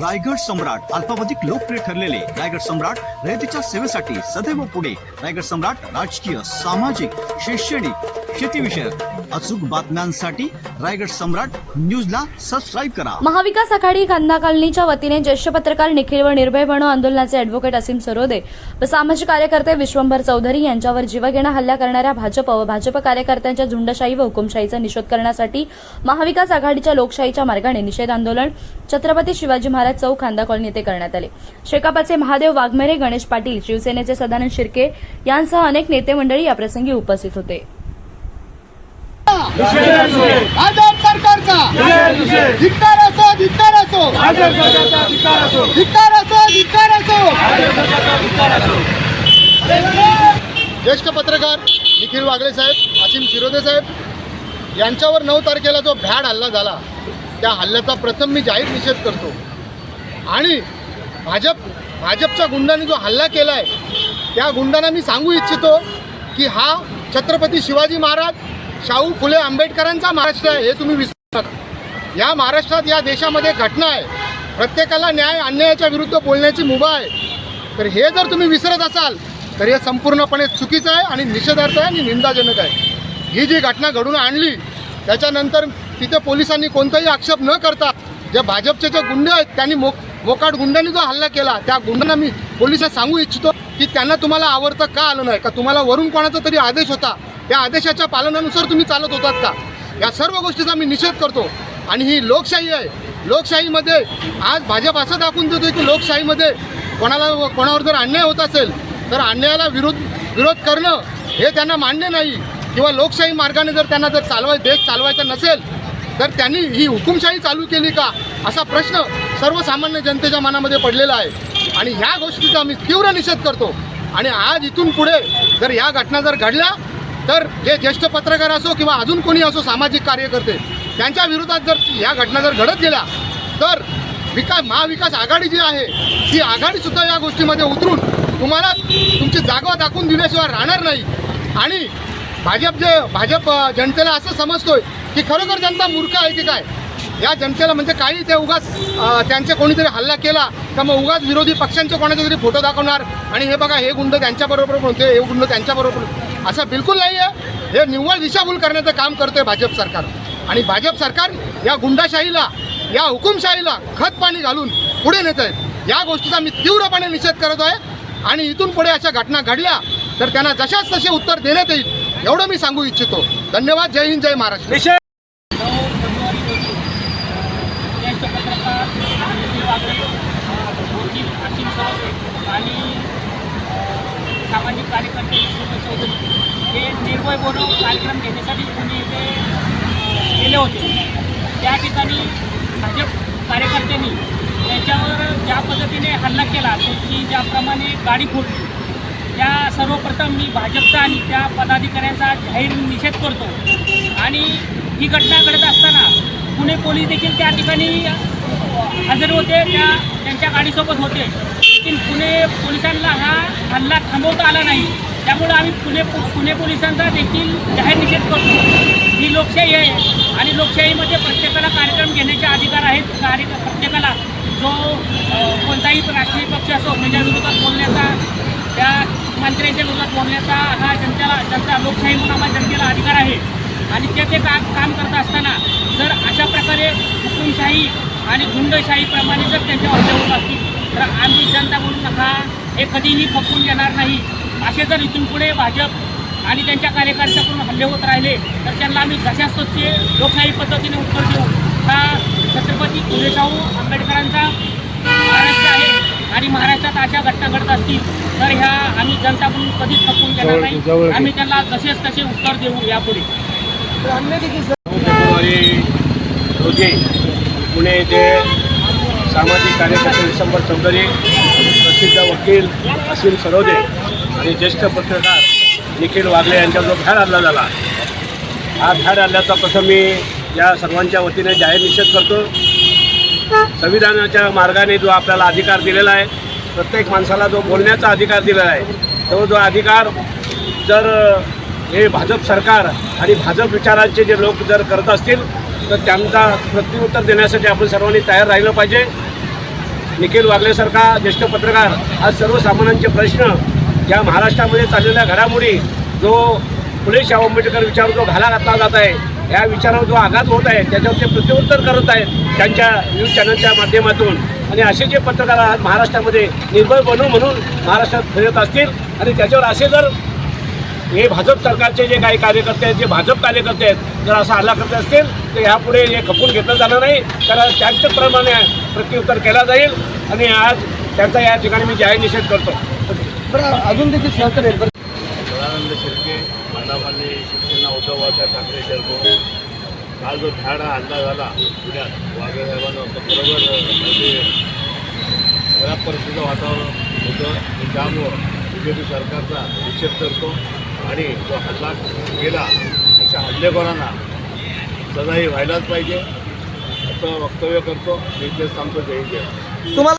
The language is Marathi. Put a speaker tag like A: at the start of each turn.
A: रायगड सम्राट अल्पावधिक लोकप्रिय ठरलेले रायगड सम्राट रयतेच्या सेवेसाठी सदैव पुढे. रायगड सम्राट राजकीय सामाजिक शैक्षणिक शेतीविषयक अचूक बातम्यांसाठी रायगड सम्राट न्यूजला सबस्क्राईब करा.
B: महाविकास आघाडी कांदा कॉलनीच्या वतीने ज्येष्ठ पत्रकार निखिल व निर्भय बनो आंदोलनाचे अॅडव्होकेट असीम सरोदे व सामाजिक कार्यकर्ते विश्वंभर चौधरी यांच्यावर जीवघेणा हल्ला करणाऱ्या भाजप व भाजप कार्यकर्त्यांच्या झुंडशाही व हुकुमशाहीचा निषेध करण्यासाठी महाविकास आघाडीच्या लोकशाहीच्या मार्गाने निषेध आंदोलन छत्रपती शिवाजी महाराज चौक कांदा कॉलनी येथे करण्यात आले. शेकापाचे महादेव वाघमेरे गणेश पाटील शिवसेनेचे सदानंद शिर्के यांसह अनेक नेते मंडळी याप्रसंगी उपस्थित होते.
C: भाजप सरकारचा. धिक्कार असो धिक्कार असो. धिक्कार असो धिक्कार असो. ज्येष्ठ पत्रकार निखिल वागळे साहेब असीम शिरोदे साहेब यांच्यावर नऊ तारखेला जो भ्याड हल्ला झाला त्या हल्ल्याचा प्रथम मी जाहीर निषेध करतो. आणि भाजप भाजपच्या गुंडांनी जो हल्ला केला आहे त्या गुंडांना मी सांगू इच्छितो की हा छत्रपती शिवाजी महाराज शाहू फुले आंबेडकरांचा महाराष्ट्र आहे हे तुम्ही विसरू नका या महाराष्ट्रात या देशामध्ये घटना आहे. प्रत्येकाला न्याय अन्यायाच्या विरुद्ध बोलण्याची मुभा आहे. तर हे जर तुम्ही विसरत असाल तर हे संपूर्णपणे चुकीचं आहे आणि निषेधार्थ आहे आणि निंदाजनक आहे. ही जी घटना घडून आणली त्याच्यानंतर तिथे पोलिसांनी कोणताही आक्षेप न करता जे भाजपचे जे गुंडे आहेत त्यांनी मो मोकाट गुंडांनी जो हल्ला केला त्या गुंडांना मी पोलिसात सांगू इच्छितो की त्यांना तुम्हाला आवडतं का आलं नाही? का तुम्हाला वरून कोणाचा तरी आदेश होता? या आदेशाच्या पालनानुसार तुम्ही चालत होतात का? या सर्व गोष्टीचा मी निषेध करतो. आणि ही लोकशाही आहे. लोकशाहीमध्ये आज भाजप असं दाखवून देतो की लोकशाहीमध्ये कोणाला कोणावर जर अन्याय होत असेल तर अन्यायाला विरोध विरोध करणं हे त्यांना मान्य नाही. किंवा लोकशाही मार्गाने जर त्यांना जर चालवाय देश चालवायचा नसेल तर त्यांनी ही हुकुमशाही चालू केली का? असा प्रश्न सर्वसामान्य जनतेच्या मनामध्ये पडलेला आहे. आणि ह्या गोष्टीचा आम्ही तीव्र निषेध करतो. आणि आज इथून पुढे जर ह्या घटना जर घडल्या तर जे ज्येष्ठ पत्रकार असो किंवा अजून कोणी असो सामाजिक कार्यकर्ते त्यांच्या विरोधात जर ह्या घटना जर घडत गेल्या तर विकास महाविकास आघाडी जी आहे ती आघाडीसुद्धा या गोष्टीमध्ये उतरून तुम्हाला तुमची जागा दाखवून दिल्याशिवाय राहणार नाही. आणि भाजप जे भाजप जनतेला असं समजतोय की खरोखर जनता मूर्ख आहे की काय? या जनतेला म्हणजे काही ते उगाच त्यांच्या कोणीतरी हल्ला केला तर मग उगाच विरोधी पक्षांचे कोणाचे तरी फोटो दाखवणार? आणि हे बघा हे गुंड त्यांच्याबरोबर पण हे गुंड त्यांच्याबरोबर असं बिलकुल नाही आहे. हे निव्वळ दिशाभूल करण्याचं काम करतोय भाजप सरकार. आणि भाजप सरकार या गुंडाशाहीला या हुकुमशाहीला खत पाणी घालून पुढे नेत आहेत या गोष्टीचा मी तीव्रपणे निषेध करत आहे. आणि इथून पुढे अशा घटना घडल्या तर त्यांना जशाच तसे उत्तर देण्यात येईल एवढं मी सांगू इच्छितो. धन्यवाद. जय हिंद जय महाराष्ट्र.
D: नऊ फेब्रुवारी रोजी ज्येष्ठ पत्रकार निखिल वागळे वकील असीम सरोदे आणि अ, सामाजिक कार्यकर्ते विष्णू चौधरी हे निर्भय बोनो कार्यक्रम घेण्यासाठी पुणे येथे गेले होते. त्या ठिकाणी भाजप कार्यकर्त्यांनी त्यांच्यावर ज्या पद्धतीने हल्ला केला त्यांची ज्याप्रमाणे गाडी फोडली त्या सर्वप्रथम मी भाजपचा आणि त्या पदाधिकाऱ्यांचा जाहीर निषेध करतो. आणि ही घटना घडत असताना पुणे पोलीस देखील त्या ठिकाणी हजर होते त्या त्यांच्या गाडीसोबत होते. लेकिन पुणे पोलिसांना हा हल्ला थांबवता आला नाही. त्यामुळं आम्ही पुणे पुणे पोलिसांचा देखील जाहीर निषेध करतो. ही लोकशाही आहे आणि लोकशाहीमध्ये प्रत्येकाला कार्यक्रम घेण्याचे अधिकार आहेत. कार्य प्रत्येकाला जो कोणताही राष्ट्रीय पक्ष असो त्याच्या विरोधात बोलण्याचा त्या मंत्र्यांच्या विरोधात बोलण्याचा हा जनतेला जनता लोकशाही म्हणून आम्हाला जनतेला अधिकार आहे. आणि ते ते का काम करत असताना जर अशा प्रकारे हुकुमशाही आणि गुंडशाहीप्रमाणे जर त्यांच्या हल्ले होत असतील तर आम्ही जनता म्हणून हा हे कधीही फपवून घेणार नाही. असे जर इथून पुढे भाजप आणि त्यांच्या कार्यकर्त्याकडून हल्ले होत राहिले तर त्यांना आम्ही तसे लोकशाही पद्धतीने उत्तर देऊ. हा छत्रपती फुले शाहू आंबेडकरांचा महाराष्ट्र आहे आणि महाराष्ट्रात अशा घटना घडत असतील तर ह्या आम्ही जनता म्हणून कधीच थकवून घेणार नाही. आम्ही त्यांना जसेच तसे उत्तर देऊ यापुढे.
E: फेब्रुवारी रोजी पुणे येथे सामाजिक कार्यकर्ते विशंबर चौधरी प्रसिद्ध वकील असीम सरोदे आणि ज्येष्ठ पत्रकार निखिल वागले यांच्यावर जो भ्याड हल्ला झाला. हा भ्याड हल्ल्याचा प्रथम मी या सर्वांच्या वतीने जाहीर निषेध करतो. संविधानाच्या मार्गाने जो आपल्याला अधिकार दिलेला आहे प्रत्येक माणसाला जो बोलण्याचा अधिकार दिलेला आहे तो जो अधिकार जर हे भाजप सरकार आणि भाजप विचारांचे जे लोक जर करत असतील तर त्यांचा प्रत्युत्तर देण्यासाठी आपण सर्वांनी तयार राहिलं पाहिजे. निखिल वागलेसारखा ज्येष्ठ पत्रकार आज सर्वसामान्यांचे प्रश्न या महाराष्ट्रामध्ये चाललेल्या घडामोडी जो फुले आंबेडकर विचार जो घाला घातला जात आहे या विचारावर जो आघात होत आहे त्याच्यावर ते प्रत्युत्तर करत आहेत त्यांच्या न्यूज चॅनलच्या माध्यमातून. आणि असे जे पत्रकार आज महाराष्ट्रामध्ये निर्भय बनू म्हणून महाराष्ट्रात फिरत असतील आणि त्याच्यावर असे जर हे भाजप सरकारचे जे काही कार्यकर्ते आहेत जे भाजप कार्यकर्ते आहेत जर असा हल्ला करत असतील तर ह्यापुढे हे खपून घेतलं जाणार नाही. कारण त्याचप्रमाणे प्रत्युत्तर केला जाईल आणि आज त्यांचा या ठिकाणी मी जाहीर निषेध करतो.
C: अजून देखील सहकार्य
F: सदानंद शिर्के मांडामाली शिवसेना उद्धव बाळासाहेब ठाकरे शरको काल जो ठाड हा हल्ला झाला पुण्यात वाघे साहेबांना तो बरोबर म्हणजे खराब परिस्थितीचं वातावरण होतं. त्यामुळं बी जे पी सरकारचा निषेध करतो. आणि जो हल्ला केला अशा हल्लेखोरांना सजाही व्हायलाच पाहिजे. असं वक्तव्य करतो. मी तेच सांगतो. जय जय
C: तुम्हाला